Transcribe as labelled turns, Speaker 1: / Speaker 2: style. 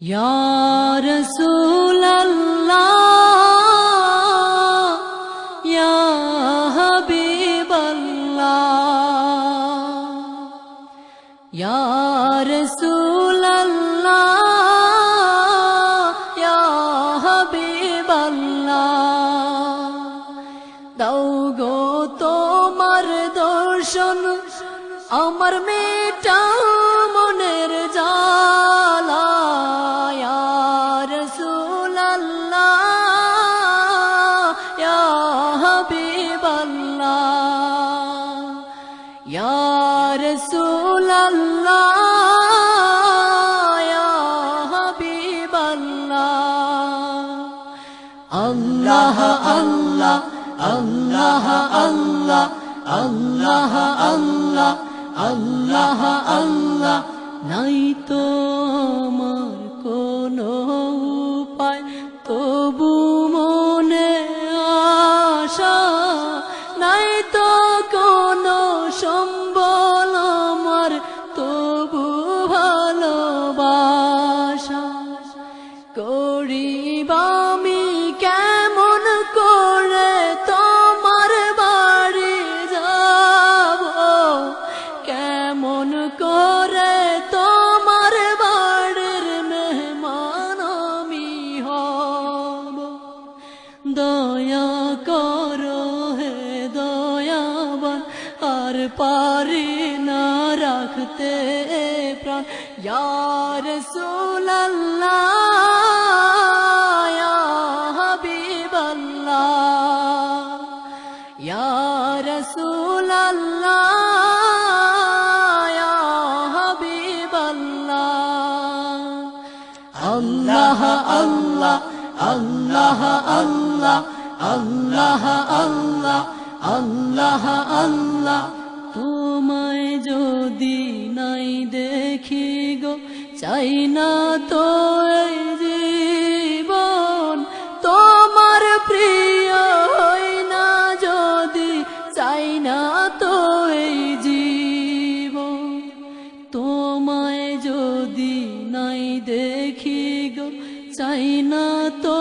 Speaker 1: يا رسول الله يا حبيب الله يا رسول الله يا حبيب الله দাও গো তোমার দর্শন আমার মেটা ইয়া হাবিবাল্লাহ। আল্লাহ আল্লাহ আল্লাহ আল্লাহ আল্লাহ আল্লাহ আল্লাহ আল্লাহ। নাই তো पार न रखते प्राण। यार सुल्ला या यार सुल्ला या अल्लाह अल्लाह अल्लाह अल्लाह अल्लाह अल्लाह अल्लाह अल्लाह। তোমায় যদি নাই দেখি গো, চাই না তো এই জীবন। তোমার প্রিয় হই না যদি, চাই না তো এই জীবন। তোমায় যদি নাই দেখি গো, চাই না তো